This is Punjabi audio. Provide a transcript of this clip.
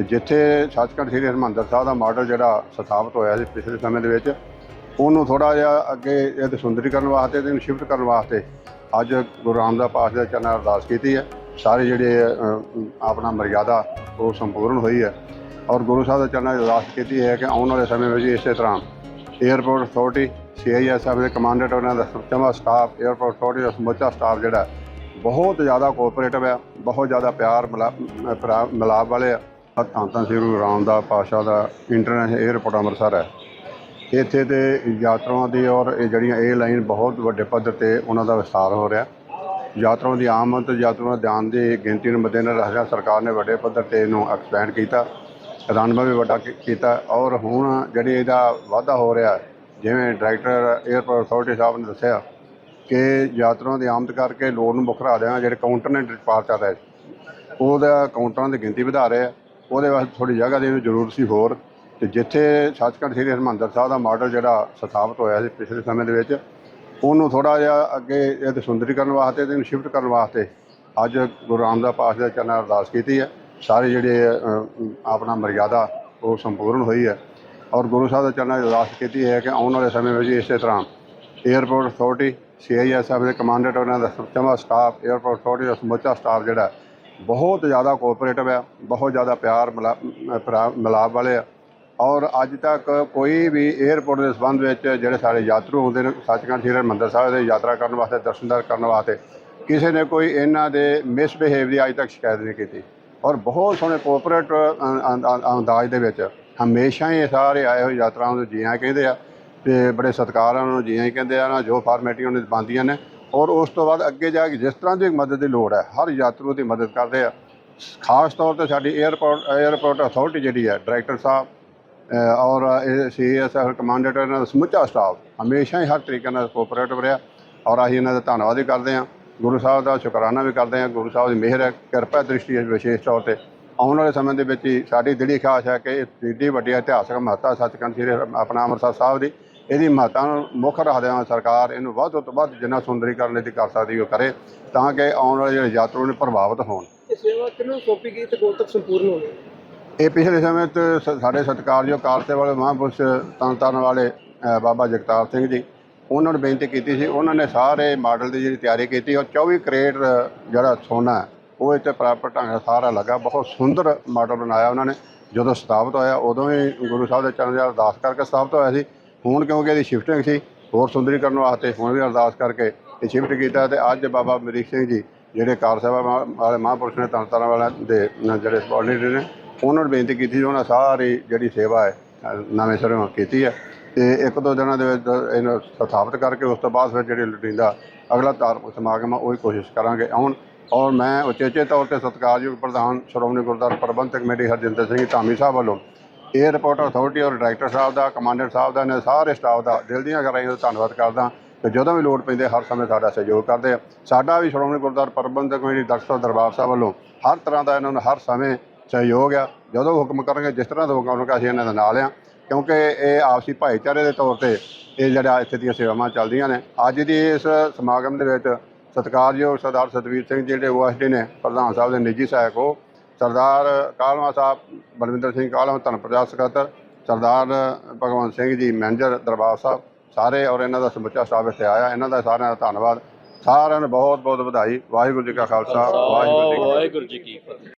ਤੇ ਜਿੱਥੇ ਸੱਚਖੰਡ ਸ੍ਰੀ ਹਰਿਮੰਦਰ ਸਾਹਿਬ ਦਾ ਮਾਡਲ ਜਿਹੜਾ ਸਥਾਪਿਤ ਹੋਇਆ ਸੀ ਪਿਛਲੇ ਸਮੇਂ ਦੇ ਵਿੱਚ, ਉਹਨੂੰ ਥੋੜਾ ਜਿਹਾ ਅੱਗੇ ਇਹਦੇ ਸੁੰਦਰੀਕਰਨ ਵਾਸਤੇ ਤੇ ਇਹਨੂੰ ਸ਼ਿਫਟ ਕਰਨ ਵਾਸਤੇ ਅੱਜ ਗੁਰੂ ਰਾਮਦਾਸ ਪਾਸ਼ ਦੇ ਚਰਨਾਂ ਅਰਦਾਸ ਕੀਤੀ ਹੈ। ਸਾਰੇ ਜਿਹੜੇ ਆਪਣਾ ਮਰਿਆਦਾ ਉਹ ਸੰਪੂਰਨ ਹੋਈ ਹੈ ਔਰ ਗੁਰੂ ਸਾਹਿਬ ਦੇ ਚਰਨਾਂ 'ਚ ਅਰਦਾਸ ਕੀਤੀ ਹੈ ਕਿ ਆਉਣ ਵਾਲੇ ਸਮੇਂ ਵਿੱਚ ਇਸੇ ਤਰ੍ਹਾਂ 에ਅਰਪੋਰਟ ਅਥਾਰਟੀ ਸੀਆਈਐਸਐਫ ਦੇ ਕਮਾਂਡੈਂਟ ਉਹਨਾਂ ਦਾ ਸਮੁੱਚਾ ਸਟਾਫ 에ਅਰਪੋਰਟ ਅਥਾਰਟੀ ਦਾ ਸਮੁੱਚਾ ਸਟਾਫ ਜਿਹੜਾ ਬਹੁਤ ਜ਼ਿਆਦਾ ਕੋਆਪਰੇਟਿਵ ਹੈ, ਬਹੁਤ ਜ਼ਿਆਦਾ ਪਿਆਰ ਮਿਲਾ- ਮਿਲਾਪ ਵਾਲੇ ਆ। ਧੰਨ ਧੰਨ ਸ੍ਰੀ ਗੁਰੂ ਰਾਮਦਾਸ ਪਾਸ਼ਾ ਦਾ ਇੰਟਰਨੈਸ਼ਨਲ 에ਅਰਪੋਰਟ ਅੰਮ੍ਰਿਤਸਰ ਹੈ। ਇੱਥੇ ਤੇ ਯਾਤਰਾਵਾਂ ਦੀ ਔਰ ਇਹ ਜਿਹੜੀਆਂ 에ਅਰ ਲਾਈਨ ਬਹੁਤ ਵੱਡੇ ਪੱਧਰ ਤੇ ਉਹਨਾਂ ਦਾ ਵਿਸਤਾਰ ਹੋ ਰਿਹਾ। ਯਾਤਰਾਵਾਂ ਦੀ ਆਮਦ ਤੇ ਯਾਤਰਾਵਾਂ ਧਿਆਨ ਦੀ ਗਿਣਤੀ ਨੂੰ ਮੱਦੇਨਜ਼ਰ ਰੱਖਦਿਆਂ ਸਰਕਾਰ ਨੇ ਵੱਡੇ ਪੱਧਰ ਤੇ ਇਹਨੂੰ ਐਕਸਪੈਂਡ ਕੀਤਾ, ਰਨਵੇ ਵੀ ਵੱਡਾ ਕੀਤਾ ਔਰ ਹੁਣ ਜਿਹੜੀ ਇਹਦਾ ਵਾਧਾ ਹੋ ਰਿਹਾ, ਜਿਵੇਂ ਡਾਇਰੈਕਟਰ 에ਅਰਪੋਰਟ ਅਥਾਰਟੀ ਸਾਹਿਬ ਨੇ ਦੱਸਿਆ ਕਿ ਯਾਤਰਾਵਾਂ ਦੀ ਆਮਦ ਕਰਕੇ ਲੋਡ ਨੂੰ ਬੁਖਰਾ ਦਿਆਂ ਜਿਹੜੇ ਕਾਊਂਟਰ ਨੇ ਪਾਰਚਾ ਰਹੇ ਉਹਦਾ ਕਾਊਂਟਰਾਂ ਦੀ ਗਿਣਤੀ ਵਧਾ ਰਿਹਾ ਉਹਦੇ ਵਾਸਤੇ ਥੋੜੀ ਜਗ੍ਹਾ ਦੀ ਇਹਨੂੰ ਜ਼ਰੂਰਤ ਸੀ ਹੋਰ। ਤੇ ਜਿੱਥੇ ਸੱਚਖੰਡ ਸ੍ਰੀ ਹਰਿਮੰਦਰ ਸਾਹਿਬ ਦਾ ਮਾਡਲ ਜਿਹੜਾ ਸਥਾਪਿਤ ਹੋਇਆ ਸੀ ਪਿਛਲੇ ਸਮੇਂ ਦੇ ਵਿੱਚ, ਉਹਨੂੰ ਥੋੜਾ ਜਿਹਾ ਅੱਗੇ ਇਹਦੇ ਸੁੰਦਰੀਕਰਨ ਵਾਸਤੇ ਤੇ ਸ਼ਿਫਟ ਕਰਨ ਵਾਸਤੇ ਅੱਜ ਗੁਰੂ ਰਾਮਦਾਸ ਪਾਤਸ਼ਾਹ ਦੇ ਚਰਨਾਂ ਅਰਦਾਸ ਕੀਤੀ ਹੈ। ਸਾਰੇ ਜਿਹੜੇ ਆਪਣਾ ਮਰਿਆਦਾ ਉਹ ਸੰਪੂਰਨ ਹੋਈ ਹੈ। ਔਰ ਗੁਰੂ ਸਾਹਿਬ ਦੇ ਚਰਨਾਂ 'ਚ ਅਰਦਾਸ ਕੀਤੀ ਹੈ ਕਿ ਆਉਣ ਵਾਲੇ ਸਮੇਂ ਵਿੱਚ ਇਸੇ ਤਰ੍ਹਾਂ 에ਅਰਪੋਰਟ ਅਥਾਰਟੀ ਸੀਆਈਐਸਐਫ ਦੇ ਕਮਾਂਡੈਂਟ ਉਹਨਾਂ ਦਾ ਸਮੁੱਚਾ ਸਟਾਫ 에ਅਰਪੋਰਟ ਅਥਾਰਟੀ ਦਾ ਸਮੁੱਚਾ ਸਟਾਫ ਜਿਹੜਾ ਬਹੁਤ ਜ਼ਿਆਦਾ ਕੋਆਪਰੇਟਿਵ ਆ, ਬਹੁਤ ਜ਼ਿਆਦਾ ਪਿਆਰ ਮਿਲਾ- ਮਿਲਾਪ ਵਾਲੇ ਆ। ਔਰ ਅੱਜ ਤੱਕ ਕੋਈ ਵੀ 에ਅਰਪੋਰਟ ਦੇ ਸੰਬੰਧ ਵਿੱਚ ਜਿਹੜੇ ਸਾਡੇ ਯਾਤਰੂ ਹੁੰਦੇ ਨੇ, ਸੱਚਖੰਡ ਸ੍ਰੀ ਹਰਿਮੰਦਰ ਸਾਹਿਬ ਦੇ ਯਾਤਰਾ ਕਰਨ ਵਾਸਤੇ, ਦਰਸ਼ਨ ਕਰਨ ਵਾਸਤੇ, ਕਿਸੇ ਨੇ ਕੋਈ ਇਹਨਾਂ ਦੇ ਮਿਸਬਿਹੇਵ ਦੀ ਅੱਜ ਤੱਕ ਸ਼ਿਕਾਇਤ ਨਹੀਂ ਕੀਤੀ। ਔਰ ਬਹੁਤ ਸੋਹਣੇ ਕੋਆਪਰੇਟ ਅੰਦਾਜ਼ ਦੇ ਵਿੱਚ ਹਮੇਸ਼ਾ ਹੀ ਸਾਰੇ ਆਏ ਹੋਏ ਯਾਤਰਾਵਾਂ ਨੂੰ ਜੀ ਆਇਆਂ ਕਹਿੰਦੇ ਆ ਤੇ ਬੜੇ ਸਤਿਕਾਰ ਨਾਲ ਉਹਨੂੰ ਜੀ ਆਇਆਂ ਕਹਿੰਦੇ ਆ, ਨਾ ਜੋ ਫਾਰਮੈਲਟੀਆਂ ਉਹਨਾਂ ਦੀ ਬਣਦੀਆਂ ਨੇ ਔਰ ਉਸ ਤੋਂ ਬਾਅਦ ਅੱਗੇ ਜਾ ਕੇ ਜਿਸ ਤਰ੍ਹਾਂ ਦੀ ਮਦਦ ਦੀ ਲੋੜ ਹੈ ਹਰ ਯਾਤਰੂ ਦੀ ਮਦਦ ਕਰਦੇ ਆ। ਖਾਸ ਤੌਰ ਤੇ ਸਾਡੀ 에ਅਰਪੋਰਟ 에ਅਰਪੋਰਟ ਅਥਾਰਟੀ ਜਿਹੜੀ ਹੈ ਡਾਇਰੈਕਟਰ ਸਾਹਿਬ ਅ, ਔਰ ਇਹ ਸੀਐਸਐਫ ਕਮਾਂਡੈਂਟ ਇਹਨਾਂ ਦਾ ਸਮੁੱਚਾ ਸਟਾਫ ਹਮੇਸ਼ਾ ਹੀ ਹਰ ਤਰੀਕੇ ਨਾਲ ਕੋਆਪਰੇਟਿਵ ਰਿਹਾ ਔਰ ਅਸੀਂ ਇਹਨਾਂ ਦਾ ਧੰਨਵਾਦ ਵੀ ਕਰਦੇ ਹਾਂ। ਗੁਰੂ ਸਾਹਿਬ ਦਾ ਸ਼ੁਕਰਾਨਾ ਵੀ ਕਰਦੇ ਹਾਂ। ਗੁਰੂ ਸਾਹਿਬ ਦੀ ਮਿਹਰ ਹੈ ਕਿਰਪਾ ਦ੍ਰਿਸ਼ਟੀ ਹੈ ਵਿਸ਼ੇਸ਼ ਤੌਰ ਤੇ। ਆਉਣ ਵਾਲੇ ਸਮੇਂ ਦੇ ਵਿੱਚ ਹੀ ਸਾਡੀ ਦਿਲੀ ਖਾਸ ਹੈ ਕਿ ਇਹ ਏਡੀ ਵੱਡੀ ਇਤਿਹਾਸਕ ਮਹੱਤਤਾ ਸੱਚਖੰਡ ਸ੍ਰੀ ਆਪਣਾ ਅੰਮ੍ਰਿਤਸਰ ਸਾਹਿਬ ਦੀ ਇਹਦੀ ਮਹੱਤਤਾ ਨੂੰ ਮੁੱਖ ਰੱਖਦਿਆਂ ਹੋਇਆ ਸਰਕਾਰ ਇਹਨੂੰ ਵੱਧ ਤੋਂ ਵੱਧ ਜਿੰਨਾ ਸੁੰਦਰੀਕਰਨ ਦੀ ਕਰ ਸਕਦੀ ਉਹ ਕਰੇ ਤਾਂ ਕਿ ਆਉਣ ਵਾਲੇ ਜਿਹੜੇ ਯਾਤਰੂ ਨੇ ਪ੍ਰਭਾਵਿਤ ਹੋਣ। ਇਹ ਸੇਵਾ ਕਿਹਨੂੰ ਸੌਂਪੀ ਗਈ ਤੇ ਕਦੋਂ ਤੱਕ ਸੰਪੂਰਨ ਹੋਣੀ ਇਹ ਪਿਛਲੇ ਸਮੇਂ ਤੇ ਸਾਡੇ ਸਤਿਕਾਰਯੋਗ ਕਾਰਸੇ ਵਾਲੇ ਮਹਾਂਪੁਰਸ਼ ਤਨ ਤਨ ਵਾਲੇ ਬਾਬਾ ਜਗਤਾਰ ਸਿੰਘ ਜੀ ਉਹਨਾਂ ਨੂੰ ਬੇਨਤੀ ਕੀਤੀ ਸੀ ਉਹਨਾਂ ਨੇ ਸਾਰੇ ਮਾਡਲ ਦੀ ਜਿਹੜੀ ਤਿਆਰੀ ਕੀਤੀ ਔਰ 24 ਕਰੇਟ ਜਿਹੜਾ ਸੋਨਾ ਹੈ, ਉਹ ਇੱਥੇ ਪ੍ਰਾਪਰ ਢੰਗ ਨਾਲ ਸਾਰਾ ਲੱਗਾ ਬਹੁਤ ਸੁੰਦਰ ਮਾਡਲ ਬਣਾਇਆ ਉਹਨਾਂ ਨੇ। ਜਦੋਂ ਸਥਾਪਿਤ ਹੋਇਆ ਉਦੋਂ ਹੀ ਗੁਰੂ ਸਾਹਿਬ ਦੇ ਚਰਨ 'ਚ ਅਰਦਾਸ ਕਰਕੇ ਸਥਾਪਿਤ ਹੋਇਆ ਸੀ। ਹੁਣ ਕਿਉਂਕਿ ਇਹਦੀ ਸ਼ਿਫਟਿੰਗ ਸੀ, ਹੋਰ ਸੁੰਦਰੀਕਰਨ ਵਾਸਤੇ ਹੁਣ ਵੀ ਅਰਦਾਸ ਕਰਕੇ ਇਹ ਸ਼ਿਫਟ ਕੀਤਾ ਤੇ ਅੱਜ ਬਾਬਾ ਅਮਰੀਕ ਸਿੰਘ ਜੀ, ਜਿਹੜੇ ਕਾਰ ਸਭਾ ਮਹਾ- ਵਾਲੇ ਮਹਾਂਪੁਰਸ਼ ਨੇ ਤਨ ਤਨ ਵਾਲਿਆਂ ਦੇ ਨ- ਜਿਹੜੇ ਸਪੋਰਟਿਨੇਟਰ ਨੇ, ਉਹਨਾਂ ਨੂੰ ਬੇਨਤੀ ਕੀਤੀ ਸੀ ਉਹਨਾਂ ਸਾਰੀ ਜਿਹੜੀ ਸੇਵਾ ਹੈ ਨਵੇਂ ਸਿਰੋਂ ਕੀਤੀ ਹੈ। ਤੇ ਇੱਕ ਦੋ ਦਿਨਾਂ ਦੇ ਵਿੱਚ ਇਹਨੂੰ ਸਥਾਪਿਤ ਕਰਕੇ ਉਸ ਤੋਂ ਬਾਅਦ ਫਿਰ ਜਿਹੜੇ ਲੋੜੀਂਦਾ ਅਗਲਾ ਧਾਰਮਿਕ ਸਮਾਗਮ ਆ, ਉਹ ਹੀ ਕੋਸ਼ਿਸ਼ ਕਰਾਂਗੇ ਆਉਣ। ਔਰ ਮੈਂ ਉਚੇਚੇ ਤੌਰ ਤੇ ਸਤਿਕਾਰਯੋਗ ਪ੍ਰਧਾਨ ਸ਼੍ਰੋਮਣੀ ਗੁਰਦੁਆਰਾ ਪ੍ਰਬੰਧਕ ਕਮੇਟੀ ਹਰਜਿੰਦਰ ਸਿੰਘ ਧਾਮੀ ਸਾਹਿਬ ਵੱਲੋਂ 에ਅਰਪੋਰਟ ਅਥਾਰਟੀ ਔਰ ਡਾਇਰੈਕਟਰ ਸਾਹਿਬ ਦਾ ਕਮਾਂਡੈਂਟ ਸਾਹਿਬ ਦਾ ਨੇ, ਸਾਰੇ ਸਟਾਫ ਦਾ ਦਿਲ ਦੀਆਂ ਗਹਿਰਾਈਆਂ ਤੋਂ ਧੰਨਵਾਦ ਕਰਦਾ ਤੇ ਜਦੋਂ ਵੀ ਲੋੜ ਪੈਂਦੇ ਹਰ ਸਮੇਂ ਸਾਡਾ ਸਹਿਯੋਗ ਕਰਦੇ ਆ। ਸਾਡਾ ਵੀ ਸ਼੍ਰੋਮਣੀ ਗੁਰਦੁਆਰਾ ਪ੍ਰਬੰਧਕ ਕਮੇਟੀ ਦਰਸ਼ਕ ਦਰਬਾਰ ਸਾਹਿਬ ਵੱਲੋਂ ਹਰ ਤਰ੍ਹਾਂ ਦਾ ਇਹਨਾਂ ਨੂੰ ਹਰ ਸਮੇਂ ਸਹਿਯੋਗ ਆ। ਜਦੋਂ ਹੁਕਮ ਕਰਨਗੇ, ਜਿਸ ਤਰ੍ਹਾਂ ਦਾ ਹੁਕਮ ਕਰਨਗੇ, ਅਸੀਂ ਇਹਨਾਂ ਦੇ ਨਾਲ ਆ। ਕਿਉਂਕਿ ਇਹ ਆਪਸੀ ਭਾਈਚਾਰੇ ਦੇ ਤੌਰ ਤੇ ਇਹ ਜਿਹੜਾ ਇੱਥੇ ਦੀਆਂ ਸੇਵਾਵਾਂ ਚੱਲਦੀਆਂ ਨੇ। ਅੱਜ ਦੀ ਇਸ ਸਮਾਗਮ ਦੇ ਵਿੱਚ ਸਤਿਕਾਰਯੋਗ ਸਰਦਾਰ ਸਤਵੀਰ ਸਿੰਘ ਜਿਹੜੇ ਓਐਸਡੀ ਨੇ, ਪ੍ਰਧਾਨ ਸਾਹਿਬ ਦੇ ਨਿੱਜੀ ਸਹਾਇਕ ਉਹ ਸਰਦਾਰ ਕਾਲਵਾ ਸਾਹਿਬ ਬਲਵਿੰਦਰ ਸਿੰਘ ਕਾਲਵਾ ਧੰਨ ਪ੍ਰਚਾਰ ਸਕੱਤਰ। ਸਰਦਾਰ ਭਗਵੰਤ ਸਿੰਘ ਜੀ ਮੈਨੇਜਰ ਦਰਬਾਰ ਸਾਹਿਬ ਸਾਰੇ ਔਰ ਇਹਨਾਂ ਦਾ ਸਮੁੱਚਾ ਸਟਾਫ ਇੱਥੇ ਆਇਆ। ਇਹਨਾਂ ਦਾ ਸਾਰਿਆਂ ਦਾ ਧੰਨਵਾਦ। ਸਾਰਿਆਂ ਨੂੰ ਬਹੁਤ ਬਹੁਤ ਵਧਾਈ। ਵਾਹਿਗੁਰੂ ਜੀ ਕਾ ਖਾਲਸਾ। ਵਾਹਿਗੁਰੂ ਜੀ ਕੀ ਫਤਿਹ। ਵਾਹਿਗੁਰੂ ਜੀ ਕੀ ਫਤਿਹ।